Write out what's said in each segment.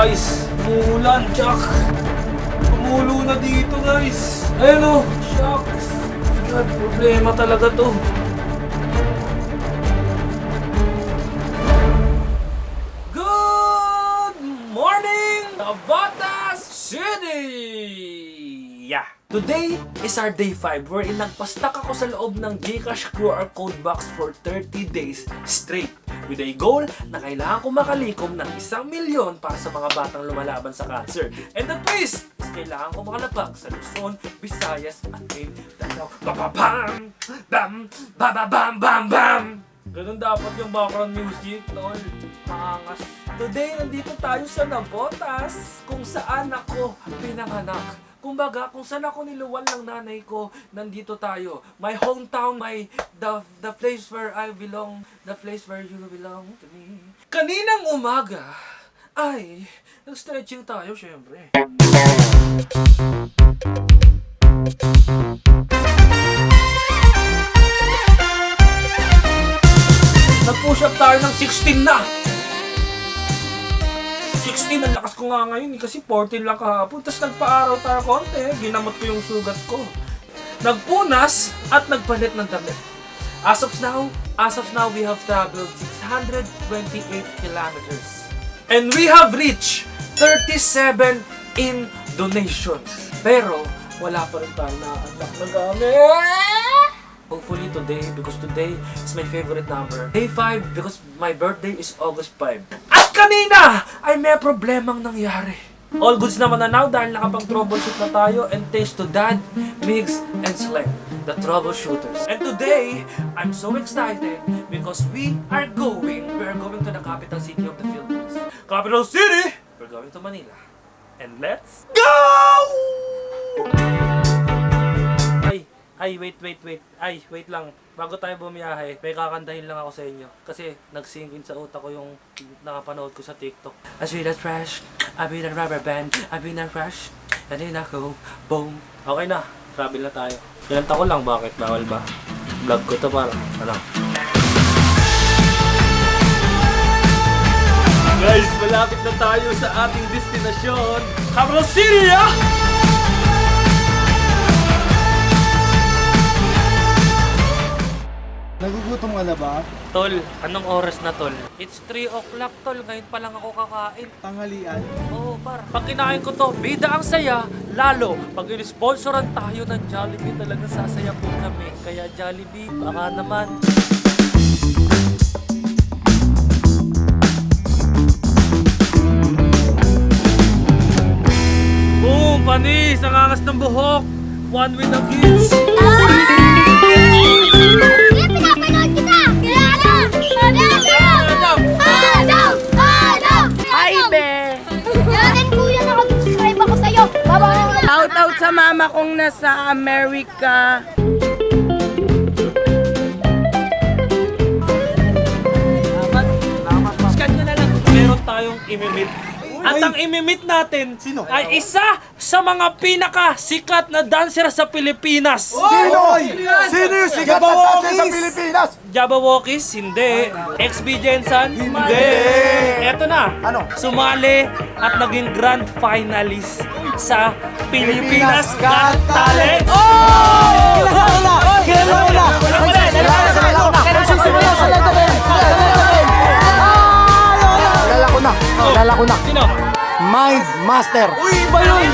guys. Umuulan, Jack. Umulo na dito guys. Ayun o. Shucks. God, problema talaga to. Good morning, Navatas City! Yeah. Today is our day 5 wherein nagpastak ako sa loob ng Gcash QR code box for 30 days straight with a goal na kailangan ko makalikom ng isang milyon para sa mga batang lumalaban sa cancer. And the twist is kailangan ko makalapag sa Luzon, Visayas at Mindanao. Bababam! Bam! Bababam! Bam! Bam! Ganun dapat yung background music, tol. Maangas. Today, nandito tayo sa Nabotas, kung saan ako pinanganak. Kumbaga, kung saan ako niluwal ng nanay ko, nandito tayo. My hometown, my the the place where I belong, the place where you belong to me. Kaninang umaga, ay, nag-stretching tayo, syempre. Nag-push up tayo ng 16 na. 16, ang lakas ko nga ngayon eh, kasi 14 lang kahapon. Tapos nagpa-araw tayo konti, ginamot ko yung sugat ko. Nagpunas at nagpalit ng damit. As of now, as of now, we have traveled 628 kilometers. And we have reached 37 in donations. Pero, wala pa rin tayo na-unlock na gamit. Hopefully today, because today is my favorite number. Day 5, because my birthday is August 5. Kanina, ay may problemang nangyari. All goods naman na now dahil nakapag-troubleshoot na tayo and thanks to Dad, Migs, and Sleng, the troubleshooters. And today, I'm so excited because we are going, we are going to the capital city of the Philippines. Capital City! We're going to Manila. And let's go! Ay, ay, wait, wait, wait. Ay, wait lang. Bago tayo bumiyahe, may kakantahin lang ako sa inyo. Kasi nag-sing in sa utak ko yung nakapanood ko sa TikTok. I see that fresh, I be that rubber band, I be that fresh, and then ako, boom. Okay na, travel na tayo. Kinanta ko lang, bakit? Bawal ba? Vlog ko to para, ano? Guys, malapit na tayo sa ating destinasyon. Capital City, ah! Ka na ba? Tol, anong oras na tol? It's 3 o'clock tol, ngayon pa lang ako kakain. Tanghalian? Oo, par. Pag kinain ko to, bida ang saya. Lalo, pag in-sponsoran tayo ng Jollibee, talaga sasaya po kami. Kaya Jollibee, baka naman. Boom! Panis! Ang angas ng buhok! One with the kids! Sa mama kong nasa America. Scan nyo na lang. Meron tayong imimit. At ang imimit natin Sino? ay isa sa mga pinaka sikat na dancer sa Pilipinas. Sino? Sino yung sikat na dancer sa Pilipinas? Jabawokis, hindi. XB Jensen, hindi. Eto na. Ano? Sumali at naging grand finalist sa Pilipinas Got Talent. Oh! Kilala ko na! Kilala ko na! Kilala ko na! Kilala ko na! Kilala ko na! Kilala ko na! Sino? Mind Master! Uy, iba yun!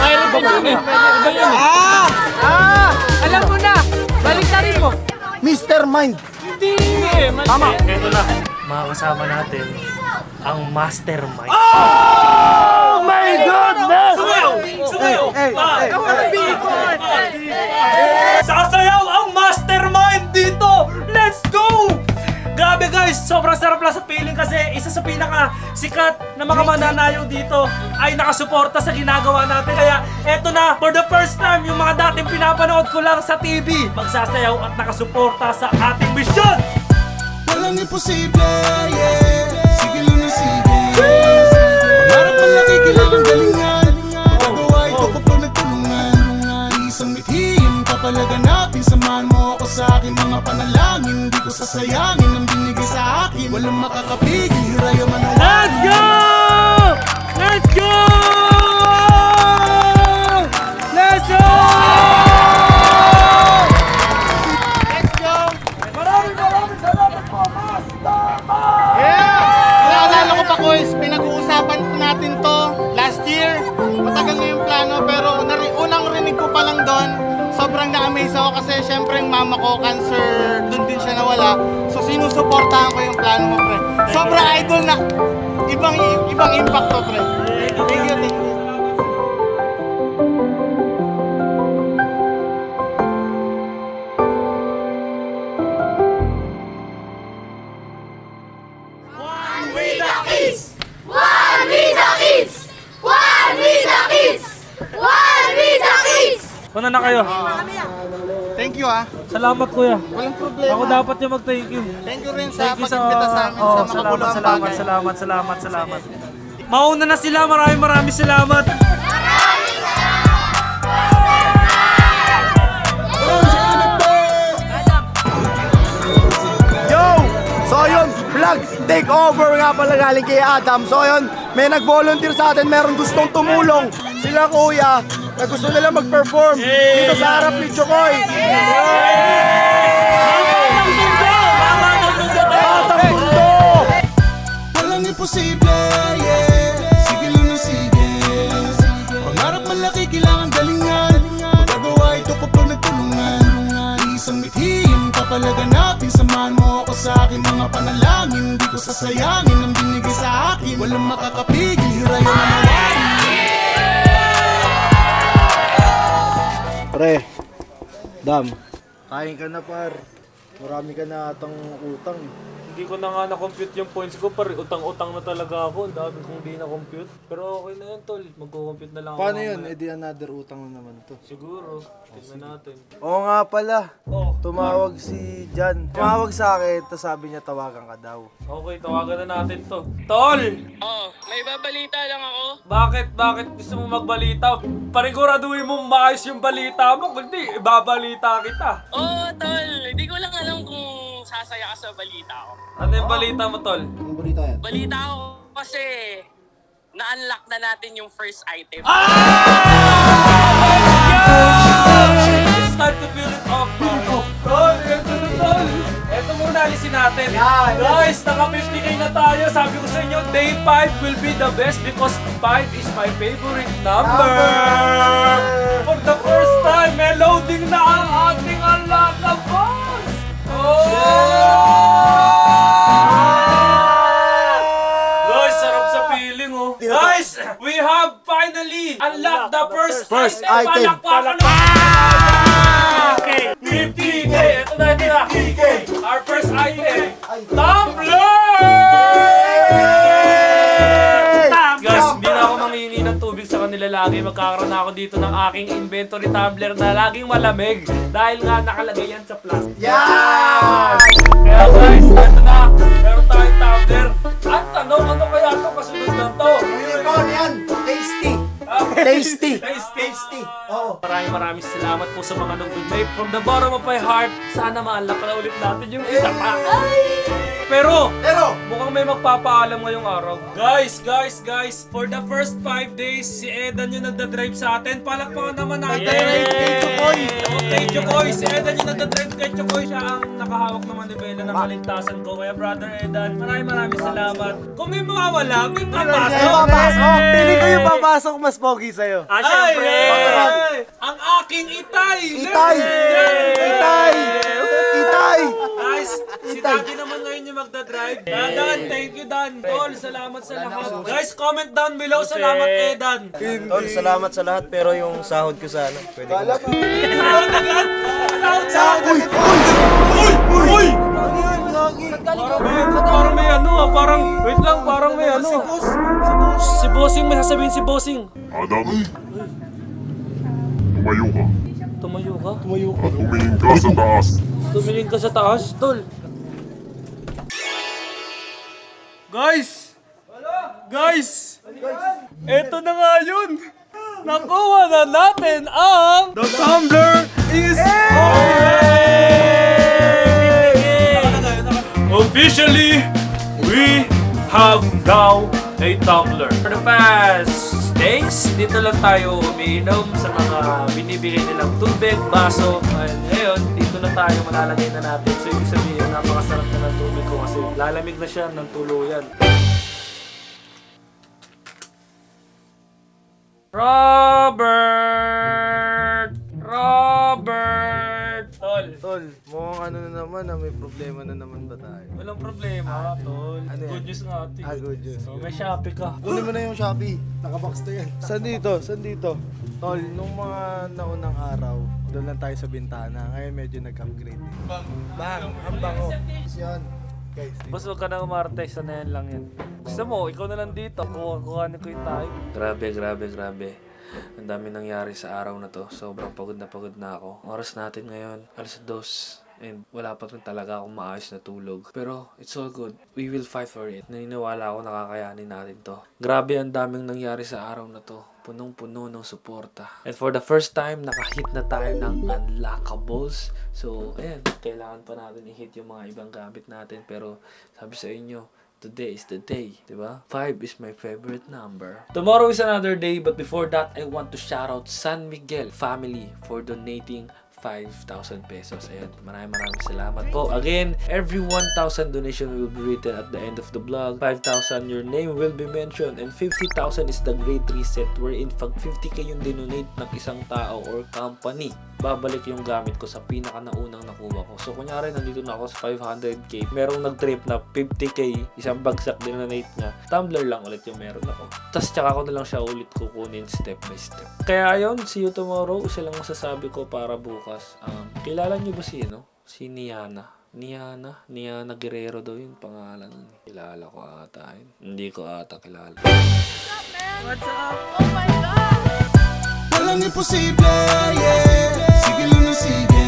Mayroon pa yun eh. Iba yun eh. Ah! Ah! Alam mo na! Balik na rin mo! Mr. Mind! Hindi eh. Tama. Ito na. Makakasama natin ang mastermind. Oh guys, sobrang sarap lang sa feeling kasi isa sa pinaka sikat na mga mananayaw dito ay nakasuporta sa ginagawa natin. Kaya eto na, for the first time, yung mga dating pinapanood ko lang sa TV, magsasayaw at nakasuporta sa ating mission! Walang imposible, yeah Sige lang na sige Pangarap malaki, kailangan galingan Pagagawa ito kapag nagtulungan Isang mithiin, papalaganapin Samahan mo to sa akin mga panalangin Hindi ko sasayangin ang binigay sa akin Walang makakapigil, hiraya man Let's go! Let's go! So sinusuportahan ko yung plano mo, pre. Sobrang idol na, ibang ibang impact to, pre. Thank you, thank you. One with the kids! One with the kids! One with the kids! One with the kids! Una na kayo. Thank you ah. Salamat kuya. Walang problema. Ako dapat yung mag-thank you. Thank you rin sa Thank you sa... pag-imbita sa amin Oh, sa salamat, salamat, bagay. salamat, salamat, salamat. Mauna na sila. Maraming maraming salamat. Yo! So yun, vlog take over nga pala galing kay Adam. So yun, may nag-volunteer sa atin, meron gustong tumulong. Sila kuya, na gusto nila mag-perform dito sa harap ni Chokoy. Batang Mundo! Walang imposible, yeah Sige lang ng sige Pangarap malaki, kailangan galingan Magagawa ito kapag nagtulungan Isang mithiin, ako sa aking mga panalangin Di ko sasayangin ang binigay sa akin Walang makakapigil, hirayan na nawarin Pre, Dam, kain ka na par. Marami ka na atang utang. Hindi ko na nga na-compute yung points ko. Par, utang-utang na talaga ako. Ang dami kong di na-compute. Pero okay na yun, tol. Magko-compute na lang Paano ako yun? mamaya. Eh di another utang na naman to. Siguro. Tignan natin. Oo nga pala. Oh, Tumawag si Jan. Tumawag sa akin, tapos sabi niya tawagan ka daw. okay. Tawagan na natin to. Tol! Oh, may babalita lang ako. Bakit? Bakit gusto mo magbalita? Pariguraduhin mo maayos yung balita mo. Kundi, ibabalita kita. Oh, tol, kung sasaya ka sa balita ko. Ano yung balita mo, Tol? Balita ko kasi na-unlock na natin yung first item. It's time to it off, Tol, ito na, Tol. Ito muna, alisin natin. Guys, naka 50k na tayo. Sabi ko sa inyo, day 5 will be the best because 5 is my favorite number. For the first time, may loading na ang ating unlock na box. Oh! Guys, sarap sa feeling, oh. Guys, we have finally unlocked the first, First item. Palakpakan naman! Okay, 50k. Ito na, ito na. Our first item. Tumbler! Sa kanila lagi. Magkakaroon ako dito ng aking inventory tumbler na laging malamig. Dahil nga nakalagay yan sa plastic. Yan! Kaya guys, ito na. Meron tayong tumbler. At tanong, ano kaya ito kasunod na to? Unicorn yan! Tasty! Tasty! Oo. Maraming maraming salamat po sa mga nag-donate. From the bottom of my heart, sana ma-unlock na ulit natin yung isa pa. Pero, Pero, mukhang may magpapaalam ngayong araw. Guys, guys, guys, for the first 5 days, si Edan yung nagda-drive sa atin. Palakpakan naman natin. Nagda-drive kay Chokoy. Oo, kay Chokoy. Si Edan yung nagda-drive kay Chokoy. Siya ang nakahawak ng manibela ng kaligtasan ko. Kaya brother Edan, maraming maraming salamat. Kung may mawawala, may papasok. papasok! Pili ko yung papasok mas pogi sa'yo. Ah, syempre! Ay! Ang aking itay! Itay! Yay! Itay! Itay! Guys, si Daddy naman ngayon yung magdadrive. Dadan, thank you Dan. Tol, salamat sa lahat. Guys, comment down below. Salamat Edan. Tol, salamat sa lahat pero yung sahod ko sana, pwede ko Salamat agad. Salamat sa Uy! Uy! Uy! Ano yun? Parang may, parang may ano ah, parang, wait lang, parang may ano. Si boss, si boss. Si bossing, may sasabihin si bossing. Adam, tumayo ka. Tumayo ka? At tumingin ka sa taas. Tumingin ka sa taas, tol. Guys! Guys! Eto na nga yun! Nakuha na natin ang... The tumbler is Officially, we have now a tumbler. For the past days, dito lang tayo umiinom sa mga binibigay nilang tubig, baso. And ngayon, dito na tayo malalagay na natin. So, ibig sabihin, napakasarap na ng tubig ko kasi lalamig na siya ng tuluyan. Robert! May problema na naman ba tayo? walang problema, tol. Ano yan? Good news nga, ate. Ah, good news. So, may Shopee ka. Kunin mo na yung Shopee. Nakabox na yan. Saan dito? Saan dito? Tol, nung mga naunang araw, doon lang tayo sa bintana. Ngayon medyo nag-upgrade. Bang! Bang! Ang bango. Yan. Guys. Boss, huwag ka na umarte. Sanayan lang yan. Gusto mo, ikaw na lang dito. Kuha, kuhanin ko yung time. Grabe, grabe, grabe. Ang dami nangyari sa araw na to. Sobrang pagod na pagod na ako. Oras natin ngayon, alas dos. And wala pa rin talaga akong maayos na tulog. Pero it's all good. We will fight for it. Naniniwala ako nakakayanin natin to. Grabe ang daming nangyari sa araw na to. Punong-puno ng suporta. And for the first time, nakahit na tayo ng unlockables. So, ayan, kailangan pa natin i-hit yung mga ibang gamit natin. Pero sabi sa inyo, today is the day, di ba? 5 is my favorite number. Tomorrow is another day, but before that, I want to shout out San Miguel family for donating 5,000 pesos. Ayan, maraming maraming salamat po. Again, every 1,000 donation will be written at the end of the vlog. 5,000, your name will be mentioned. And 50,000 is the great reset wherein pag 50k yung dinonate ng isang tao or company, babalik yung gamit ko sa pinaka naunang nakuha ko. So, kunyari, nandito na ako sa 500k. Merong nag-trip na 50k, isang bagsak dinonate niya. Tumbler lang ulit yung meron ako. Tapos, tsaka ko na lang siya ulit kukunin step by step. Kaya ayun, see you tomorrow. Isa lang masasabi ko para bukas. Um, kilala niyo ba si, ano? Si Niana. Niana, Niana Guerrero daw yung pangalan. nun. Kilala ko ata yun. Hindi ko ata kilala. What's up? Oh my God! Walang imposible, yeah Sige lang ng sige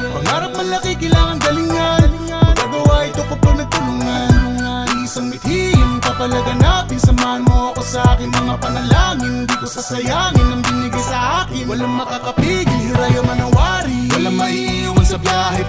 Pangarap malaki, kailangan galingan Magagawa ito kapag nagtulungan Isang mithi ang papalaganapin Samahan mo sa akin mga panalangin. Di ko sasayangin ang binigay sa akin. Walang makakapigil, hiraya manawari. Walang maiiwan sa biyahe